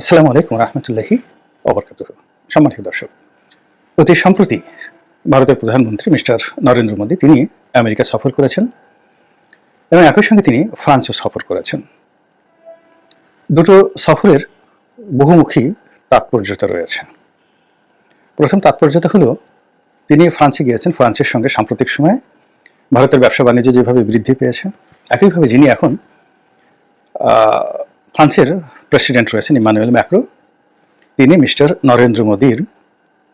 আসসালামু আলাইকুম রহমতুল্লাহি অবরকাত সম্মানিত দর্শক, অতি সম্প্রতি ভারতের প্রধানমন্ত্রী মিস্টার নরেন্দ্র মোদী, তিনি আমেরিকা সফর করেছেন এবং একই সঙ্গে তিনি ফ্রান্সও সফর করেছেন। দুটো সফরের বহুমুখী তাৎপর্যতা রয়েছে। প্রথম তাৎপর্যতা হলো, তিনি ফ্রান্সে গিয়েছেন, ফ্রান্সের সঙ্গে সাম্প্রতিক সময়ে ভারতের ব্যবসা বাণিজ্য যেভাবে বৃদ্ধি পেয়েছে, একইভাবে যিনি এখন ফ্রান্সের প্রেসিডেন্ট রয়েছেন ইমানুয়েল ম্যাক্রো। তিনি মিস্টার নরেন্দ্র মোদীর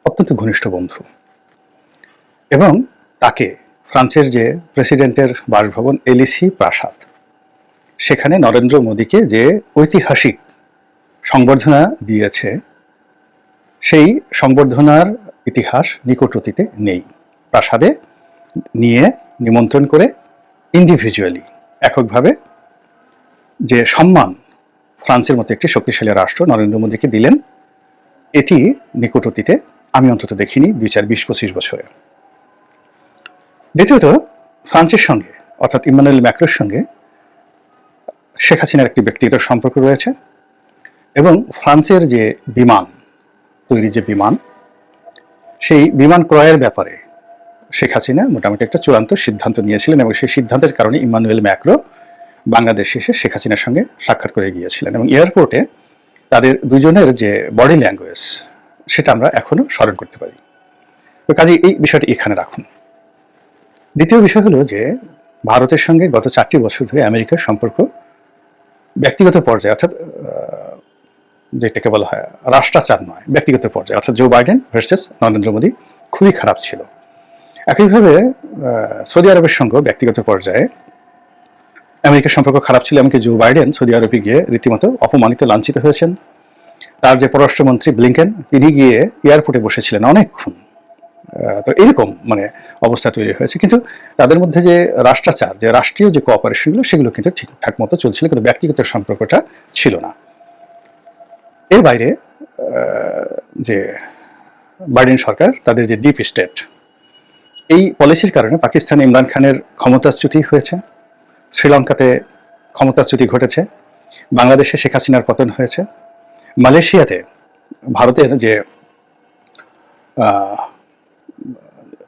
অত্যন্ত ঘনিষ্ঠ বন্ধু। এবং তাকে ফ্রান্সের যে প্রেসিডেন্টের বাসভবন এলিসি প্রাসাদ, সেখানে নরেন্দ্র মোদীকে যে ঐতিহাসিক সংবর্ধনা দিয়েছে, সেই সংবর্ধনার ইতিহাস নিকট অতীতে নেই। প্রাসাদে নিয়ে নিমন্ত্রণ করে ইন্ডিভিজুয়ালি এককভাবে যে সম্মান ফ্রান্সের মতো একটি শক্তিশালী রাষ্ট্র নরেন্দ্র মোদীকে দিলেন, এটি নিকট অতীতে আমি অন্তত দেখিনি দুই চার বিশ পঁচিশ বছরে। দ্বিতীয়ত, ফ্রান্সের সঙ্গে, অর্থাৎ ইমানুয়েল ম্যাক্রোর সঙ্গে, শেখ হাসিনার একটি ব্যক্তিগত সম্পর্ক রয়েছে এবং ফ্রান্সের যে বিমান তৈরি যে বিমান, সেই বিমান ক্রয়ের ব্যাপারে শেখ হাসিনা মোটামুটি একটা চূড়ান্ত সিদ্ধান্ত নিয়েছিলেন এবং সেই সিদ্ধান্তের কারণে ইমানুয়েল ম্যাক্রো বাংলাদেশে এসে শেখ হাসিনার সঙ্গে সাক্ষাৎ করে গিয়েছিলেন এবং এয়ারপোর্টে তাদের দুজনের যে বডি ল্যাঙ্গুয়েজ, সেটা আমরা এখনও স্মরণ করতে পারি। তো কাজে এই বিষয়টি এখানে রাখুন। দ্বিতীয় বিষয় হলো যে, ভারতের সঙ্গে গত চারটি বছর ধরে আমেরিকার সম্পর্ক ব্যক্তিগত পর্যায়ে, অর্থাৎ যেটাকে বলা হয় রাষ্ট্রাচার নয়, ব্যক্তিগত পর্যায়ে, অর্থাৎ Joe Biden versus Narendra Modi খুবই খারাপ ছিল। একইভাবে সৌদি আরবের সঙ্গেও ব্যক্তিগত পর্যায়ে আমেরিকার সম্পর্ক খারাপ ছিল এমনকি জো বাইডেন সৌদি আরবে গিয়ে রীতিমতো অপমানিত, লাঞ্ছিত হয়েছেন। তার যে পররাষ্ট্রমন্ত্রী ব্লিংকেন, তিনি গিয়ে এয়ারপোর্টে বসেছিলেন অনেকক্ষণ। তো এরকম মানে অবস্থা তৈরি হয়েছে। কিন্তু তাদের মধ্যে যে রাষ্ট্রাচার, যে রাষ্ট্রীয় যে কোঅপারেশনগুলো সেগুলো কিন্তু ঠিকঠাক মতো চলছিল, কিন্তু ব্যক্তিগত সম্পর্কটা ছিল না। এর বাইরে যে বাইডেন সরকার, তাদের যে ডিপ স্টেট এই পলিসির কারণে পাকিস্তানে ইমরান খানের ক্ষমতাচ্যুতি হয়েছে। শ্রীলঙ্কাতে ক্ষমতাচ্যুতি ঘটেছে, বাংলাদেশে শেখ হাসিনার পতন হয়েছে, মালয়েশিয়াতে ভারতের যে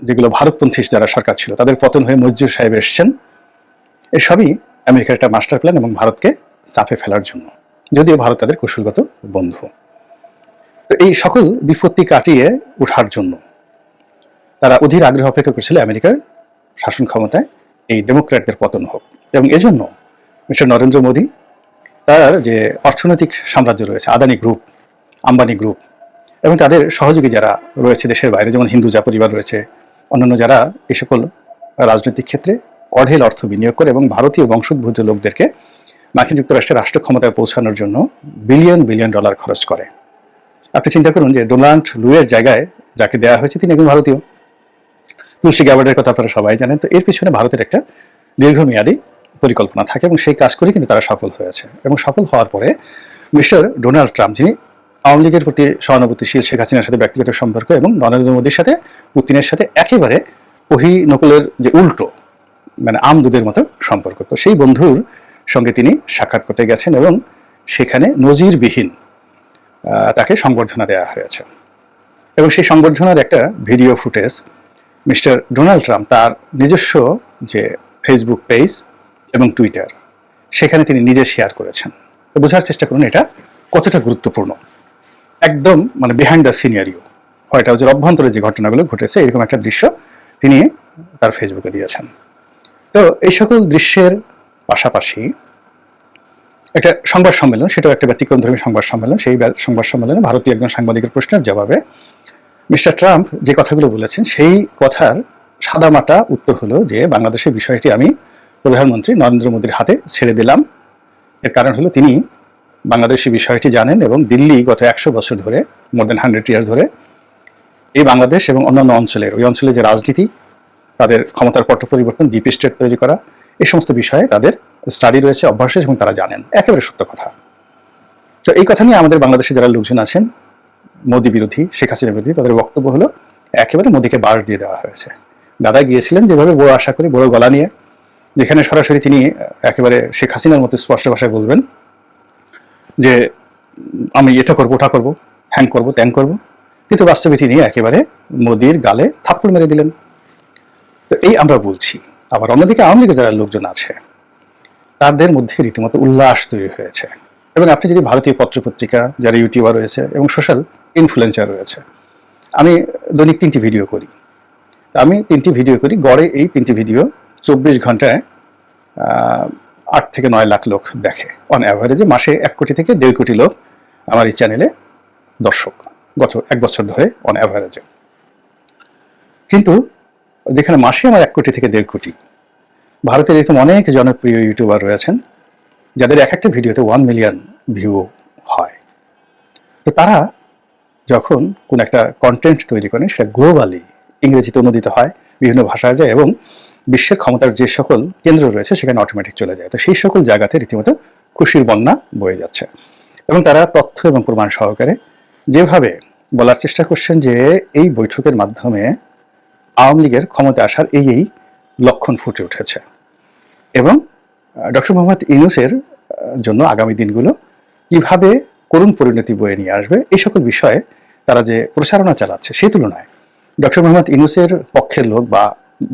যেগুলো ভারতপন্থী যারা সরকার ছিল, তাদের পতন হয়ে মজ্জুর সাহেব এসছেন। এসবই আমেরিকার একটা মাস্টার প্ল্যান এবং ভারতকে চাপে ফেলার জন্য। যদিও ভারত তাদের কৌশলগত বন্ধু। তো এই সকল বিপত্তি কাটিয়ে ওঠার জন্য তারা অধীর আগ্রহ অপেক্ষা করছিল আমেরিকার শাসন ক্ষমতায়, এই ডেমোক্র্যাটদের পতন হোক। এবং এজন্য মিস্টার নরেন্দ্র মোদী তার যে অর্থনৈতিক সাম্রাজ্য রয়েছে, আদানি গ্রুপ, আম্বানি গ্রুপ, এবং তাদের সহযোগী যারা রয়েছে দেশের বাইরে, যেমন হিন্দুজা পরিবার রয়েছে, অন্যান্য যারা এই সকল রাজনৈতিক ক্ষেত্রে অঢেল অর্থ বিনিয়োগ করে এবং ভারতীয় বংশোদ্ভূত লোকদেরকে মার্কিন যুক্তরাষ্ট্রের রাষ্ট্র ক্ষমতায় পৌঁছানোর জন্য বিলিয়ন বিলিয়ন ডলার খরচ করে। আপনি চিন্তা করুন যে ডোনাল্ড লুয়ের জায়গায় যাকে দেওয়া হয়েছে তিনি একজন ভারতীয়। তুলসী গ্যাবার্ডের কথা আপনারা সবাই জানেন। তো এর পিছনে ভারতের একটা দীর্ঘমেয়াদী পরিকল্পনা থাকে এবং সেই কাজ করে কিন্তু তারা সফল হয়েছে। এবং সফল হওয়ার পরে মিস্টার ডোনাল্ড ট্রাম্প, যিনি আওয়ামী লীগের প্রতি সহানুভূতিশীল, শেখ হাসিনার সাথে ব্যক্তিগত সম্পর্ক এবং নরেন্দ্র মোদীর সাথে পুতিনের সাথে একেবারে ওহি নকুলের যে উল্টো মানে আম দুধের মতো সম্পর্ক। তো সেই বন্ধুর সঙ্গে তিনি সাক্ষাৎ করতে গেছেন এবং সেখানে নজিরবিহীন তাকে সংবর্ধনা দেওয়া হয়েছে। এবং সেই সংবর্ধনার একটা video footage mister Donald Trump তার নিজস্ব যে ফেসবুক পেজ এবং টুইটার সেখানে তিনি নিজে শেয়ার করেছেন। তো বোঝার চেষ্টা করুন এটা কতটা গুরুত্বপূর্ণ। একদম মানে বিহাইন্ড দ্য সিনিয়রিও হোয়াইট হাউসের অভ্যন্তরে যে ঘটনাগুলো ঘটেছে, এরকম একটা দৃশ্য তিনি তার ফেসবুকে দিয়েছেন। তো এই সকল দৃশ্যের পাশাপাশি একটা সংবাদ সম্মেলন, সেটাও একটা ব্যতিক্রমধর্মী সংবাদ সম্মেলন। সেই সংবাদ সম্মেলনে ভারতীয় একজন সাংবাদিকের প্রশ্নের জবাবে মিস্টার ট্রাম্প যে কথাগুলো বলেছেন, সেই কথার সাদামাটা উত্তর হলো যে বাংলাদেশের বিষয়টি আমি প্রধানমন্ত্রী নরেন্দ্র মোদীর হাতে ছেড়ে দিলাম। এর কারণ হলো তিনি বাংলাদেশি বিষয়টি জানেন এবং দিল্লি গত একশো বছর ধরে মোর দেন হান্ড্রেড ইয়ার্স ধরে, এই বাংলাদেশ এবং অন্যান্য অঞ্চলের, ওই অঞ্চলে যে রাজনীতি, তাদের ক্ষমতার পট পরিবর্তন ডিপ স্টেট তৈরি করা, এই সমস্ত বিষয়ে তাদের স্টাডি রয়েছে অভ্যাস এবং তারা জানেন। একেবারে সত্য কথা। তো এই কথা নিয়ে আমাদের বাংলাদেশে যারা লোকজন আছেন, মোদী বিরোধী, শেখ হাসিনা বিরোধী, তাদের বক্তব্য হলো, একেবারে মোদীকে বার দিয়ে দেওয়া হয়েছে। দাদা গিয়েছিলেন যেভাবে বড় আশা করি, বড় গলা নিয়ে যেখানে সরাসরি তিনি একেবারে শেখ হাসিনার মতো স্পষ্ট ভাষায় বলবেন যে, আমি এটা করব, ওটা করব, হ্যাং করব, ত্যাং করব। কিন্তু বাস্তবে তিনি একেবারে মোদির গালে থাপ্পড় মেরে দিলেন। তো এই আমরা বলছি। আবার অন্যদিকে আওয়ামী লীগের যারা লোকজন আছে, তাদের মধ্যে রীতিমতো উল্লাস তৈরি হয়েছে। এবং আপনি যদি ভারতীয় পত্রপত্রিকা, যারা ইউটিউবার রয়েছে এবং সোশ্যাল ইনফ্লুয়েন্সার রয়েছে, আমি দৈনিক তিনটি ভিডিও করি। আমি তিনটি ভিডিও করি, গড়ে এই তিনটি ভিডিও চব্বিশ ঘন্টায় আট থেকে নয় লাখ লোক দেখে। অন অ্যাভারেজে মাসে এক কোটি থেকে দেড় কোটি লোক আমার এই চ্যানেলে দর্শক, গত এক বছর ধরে অন অ্যাভারেজে কিন্তু যেখানে মাসে আমার এক কোটি থেকে দেড় কোটি, ভারতের এরকম অনেক জনপ্রিয় ইউটিউবার রয়েছেন, যাদের এক একটা ভিডিওতে ওয়ান মিলিয়ন ভিউ হয়। তো তারা যখন কোন একটা কন্টেন্ট তৈরি করেন, সেটা গ্লোবালি ইংরেজিতে অনুদিত হয়, বিভিন্ন ভাষায় যায় এবং বিশ্বের ক্ষমতার যে সকল কেন্দ্র রয়েছে সেখানে অটোমেটিক চলে যায়। তো সেই সকল জায়গাতে রীতিমতো খুশির বন্যা বয়ে যাচ্ছে। এবং তারা তথ্য এবং প্রমাণ সহকারে যেভাবে বলার চেষ্টা করছেন যে এই বৈঠকের মাধ্যমে আওয়ামী লীগের ক্ষমতা আসার এই এই লক্ষণ ফুটে উঠেছে। এবং ডক্টর মোহাম্মদ ইউনুসের জন্য আগামী দিনগুলো কীভাবে করুণ পরিণতি বয়ে নিয়ে আসবে এই সকল বিষয়ে তারা যে প্রচারণা চালাচ্ছে সেই তুলনায় ডক্টর মোহাম্মদ ইউনুসের পক্ষের লোক বা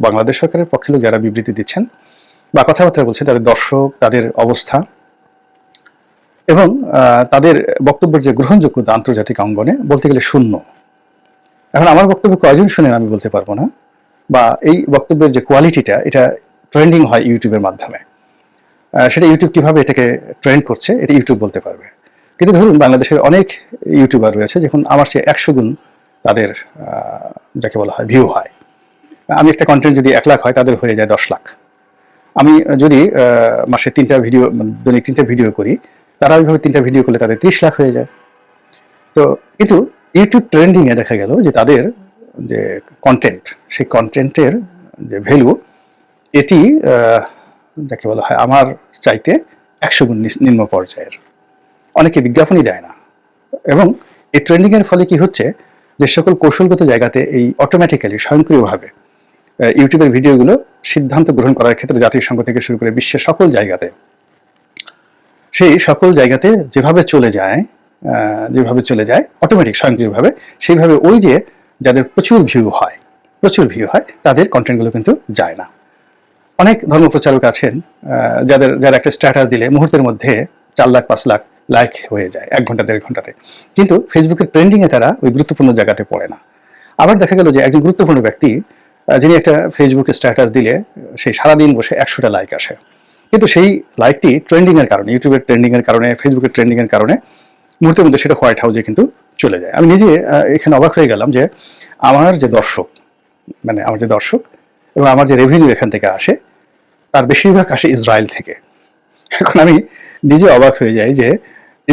বাংলাদেশ সরকারের পক্ষের লোক যারা বিবৃতি দিচ্ছেন বা কথাবার্তা বলছেন তাদের দর্শক, তাদের অবস্থা এবং তাদের বক্তব্যের যে গ্রহণযোগ্যতা আন্তর্জাতিক অঙ্গনে বলতে গেলে শূন্য। এখন আমার বক্তব্য কয়জন শুনেন আমি বলতে পারব না। বা এই বক্তব্যের যে কোয়ালিটিটা, এটা ট্রেন্ডিং হয় ইউটিউবের মাধ্যমে। সেটা ইউটিউব কীভাবে এটাকে ট্রেন্ড করছে, এটা ইউটিউব বলতে পারবে। কিন্তু ধরুন, বাংলাদেশের অনেক ইউটিউবার রয়েছে, যখন আমার চেয়ে একশো গুণ তাদের যাকে বলা হয় ভিউ হয়। আমি একটা কন্টেন্ট যদি এক লাখ হয়, তাদের হয়ে যায় দশ লাখ। আমি যদি মাসে তিনটা ভিডিও দৈনিক তিনটা ভিডিও করি, তারা ওইভাবে তিনটা ভিডিও করলে তাদের ত্রিশ লাখ হয়ে যায়। তো কিন্তু ইউটিউব ট্রেন্ডিংয়ে দেখা গেল যে তাদের যে কন্টেন্ট সেই কন্টেন্টের যে ভ্যালু এটি যাকে বলা হয় আমার চাইতে একশো গুণ নিম্ন পর্যায়ের। অনেকে বিজ্ঞাপনই দেয় না। এবং এই ট্রেন্ডিংয়ের ফলে কি হচ্ছে যে সকল কৌশলগত জায়গাতে এই অটোমেটিক্যালি স্বয়ংক্রিয়ভাবে ইউটিউবের ভিডিওগুলো সিদ্ধান্ত গ্রহণ করার ক্ষেত্রে জাতীয় সংঘ থেকে শুরু করে বিশ্বের সকল জায়গাতে। সেই সকল জায়গাতে যেভাবে চলে যায় যেভাবে চলে যায় অটোমেটিক স্বয়ংক্রিয়ভাবে, সেইভাবে ওই যে যাদের প্রচুর ভিউ হয়, প্রচুর ভিউ হয়, তাদের কন্টেন্টগুলো কিন্তু যায় না। অনেক ধর্মপ্রচারক আছেন যাদের, যারা একটা স্ট্যাটাস দিলে মুহূর্তের মধ্যে চার লাখ, পাঁচ লাখ লাইক হয়ে যায়, এক ঘণ্টা, দেড় ঘন্টাতে। কিন্তু ফেসবুকের ট্রেন্ডিংয়ে তারা ওই গুরুত্বপূর্ণ জায়গাতে পড়ে না। আবার দেখা গেল যে একজন গুরুত্বপূর্ণ ব্যক্তি যিনি একটা ফেসবুকে স্ট্যাটাস দিলে, সেই সারাদিন বসে একশোটা লাইক আসে। কিন্তু সেই লাইকটি ট্রেন্ডিংয়ের কারণে ইউটিউবের ট্রেন্ডিংয়ের কারণে ফেসবুকের ট্রেন্ডিংয়ের কারণে, মুহূর্তের মধ্যে সেটা হোয়াইট হাউসে কিন্তু চলে যায়। আমি নিজে এখানে অবাক হয়ে গেলাম যে আমার যে দর্শক মানে আমার যে দর্শক এবং আমার যে রেভিনিউ এখান থেকে আসে, তার বেশিরভাগ আসে ইসরায়েল থেকে। এখন আমি নিজে অবাক হয়ে যাই যে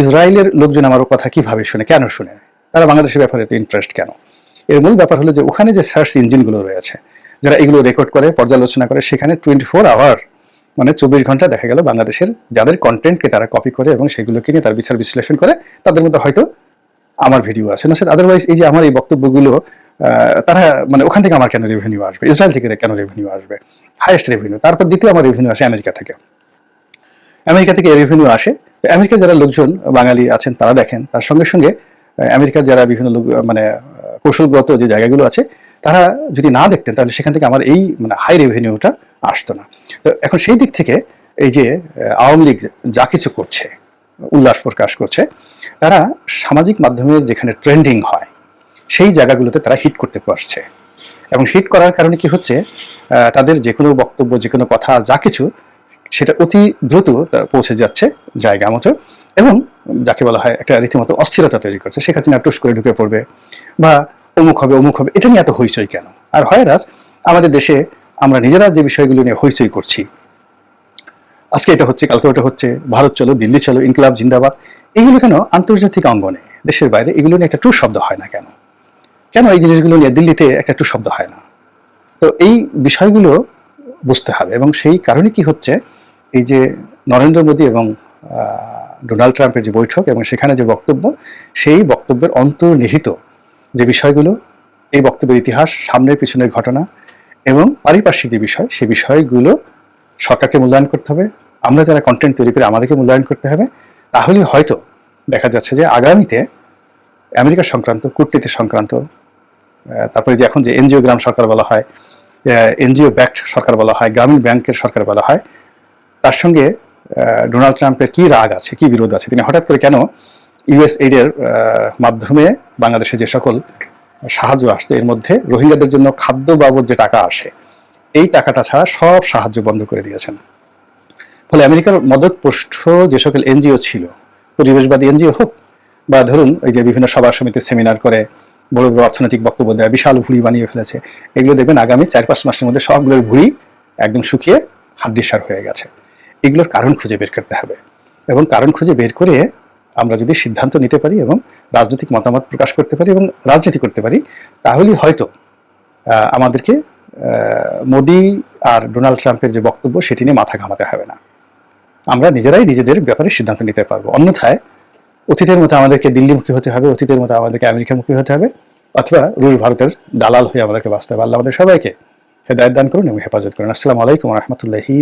ইসরায়েলের লোকজন আমার কথা কীভাবে শুনে, কেন শুনে? তারা বাংলাদেশের ব্যাপারে তো ইন্টারেস্ট কেন? এর মূল ব্যাপার হলো যে ওখানে যে সার্চ ইঞ্জিনগুলো রয়েছে, যারা এগুলো রেকর্ড করে, পর্যালোচনা করে, সেখানে টোয়েন্টি ফোর আওয়ার মানে চব্বিশ ঘণ্টা দেখা গেল বাংলাদেশের যাদের কন্টেন্টকে তারা কপি করে এবং সেগুলোকে নিয়ে তার বিচার বিশ্লেষণ করে, তাদের মধ্যে হয়তো আমার ভিডিও আছে। না আদারওয়াইজ এই যে আমার এই বক্তব্যগুলো তারা মানে ওখান থেকে আমার কেন রেভিনিউ আসবে? ইসরায়েল থেকে কেন রেভিনিউ আসবে? হাইয়েস্ট রেভিনিউ তারপর দ্বিতীয় আমার রেভিনিউ আসে আমেরিকা থেকে। আমেরিকা থেকে রেভিনিউ আসে। আমেরিকার যারা লোকজন বাঙালি আছেন, তারা দেখেন, তার সঙ্গে সঙ্গে আমেরিকার যারা বিভিন্ন লোক মানে কৌশলগত যে জায়গাগুলো আছে, তারা যদি না দেখতেন, তাহলে সেখান থেকে আমার এই মানে হাই রেভিনিউটা আসতো না। তো এখন সেই দিক থেকে এই যে আওয়ামী লীগ যা কিছু করছে, উল্লাস প্রকাশ করছে, তারা সামাজিক মাধ্যমে যেখানে ট্রেন্ডিং হয়, সেই জায়গাগুলোতে তারা হিট করতে পারছে। এবং হিট করার কারণে কি হচ্ছে তাদের যে কোনো বক্তব্য, যে কোনো কথা, যা কিছু, সেটা অতি দ্রুত তারা পৌঁছে যাচ্ছে জায়গা মতো। এবং যাকে বলা হয় একটা রীতিমতো অস্থিরতা তৈরি করছে, শেখ হাসিনা টুস করে ঢুকে পড়বে বা অমুক হবে অমুক হবে, এটা নিয়ে এত হইচই কেন? আর হয় রাজ, আমাদের দেশে আমরা নিজেরা যে বিষয়গুলো নিয়ে হইচই করছি, আজকে এটা হচ্ছে, কালকে ওটা হচ্ছে, ভারত চলো, দিল্লি চলো, ইনকিলাব, জিন্দাবাদ, এগুলো কেন আন্তর্জাতিক অঙ্গনে, দেশের বাইরে এগুলো নিয়ে একটা টু শব্দ হয় না কেন? কেন এই জিনিসগুলো নিয়ে দিল্লিতে একটা টু শব্দ হয় না? তো এই বিষয়গুলো বুঝতে হবে এবং সেই কারণে কি হচ্ছে, এই যে নরেন্দ্র মোদী এবং ডোনাল্ড ট্রাম্পের যে বৈঠক এবং সেখানে যে বক্তব্য, সেই বক্তব্যের অন্তর্নিহিত যে বিষয়গুলো, এই বক্তব্যের ইতিহাস, সামনের পিছনের ঘটনা এবং পারিপার্শ্বিক যে বিষয় সেই বিষয়গুলো সরকারকে মূল্যায়ন করতে হবে। আমরা যারা কন্টেন্ট তৈরি করি আমাদেরকে মূল্যায়ন করতে হবে, তাহলে হয়তো দেখা যাচ্ছে যে আগামীতে আমেরিকা সংক্রান্ত, কূটনীতি সংক্রান্ত তারপরে যে এখন যে এনজিও গ্রাম সরকার বলা হয় এনজিও ব্যাক্ট সরকার বলা হয়, গ্রামীণ ব্যাংকের সরকার বলা হয়, তার সঙ্গে ডোনাল্ড ট্রাম্পের কি রাগ আছে, কি বিরোধ আছে? তিনি হঠাৎ করে কেন ইউএস এইডের মাধ্যমে বাংলাদেশে যে সকল সাহায্য আসছে এর মধ্যে রোহিঙ্গাদের জন্য খাদ্য বাবদ যে টাকা আসে, এই টাকাটা ছাড়া সব সাহায্য বন্ধ করে দিয়েছেন। ফলে আমেরিকার মদত পোষ্ঠ যে সকল এনজিও ছিল, পরিবেশবাদী এনজিও হোক, বা ধরুন ওই যে বিভিন্ন সভা সমিতি সেমিনার করে বড় বড় অর্থনৈতিক বক্তব্য দেয়, বিশাল ভুড়ি বানিয়ে ফেলেছে, এগুলো দেখবেন আগামী চার পাঁচ মাসের মধ্যে সবগুলোর ভুড়ি একদম শুকিয়ে হাড্ডিসার হয়ে গেছে। এগুলোর কারণ খুঁজে বের করতে হবে। এবং কারণ খুঁজে বের করে আমরা যদি সিদ্ধান্ত নিতে পারি এবং রাজনৈতিক মতামত প্রকাশ করতে পারি এবং রাজনীতি করতে পারি তাহলেই হয়তো আমাদেরকে মোদি আর ডোনাল্ড ট্রাম্পের যে বক্তব্য, সেটি নিয়ে মাথা ঘামাতে হবে না। আমরা নিজেরাই নিজেদের ব্যাপারে সিদ্ধান্ত নিতে পারব। অন্যথায় অতীতের মতো আমাদেরকে দিল্লিমুখী হতে হবে, অতীতের মতো আমাদেরকে আমেরিকামুখী হতে হবে, অথবা রুশ ভারতের দালাল হয়ে আমাদেরকে বাঁচতে হবে আল্লাহ আমাদের সবাইকে হেদায়ত দান করুন এবং হেফাজত করুন। আসসালামু আলাইকুম রহমতুল্লাহি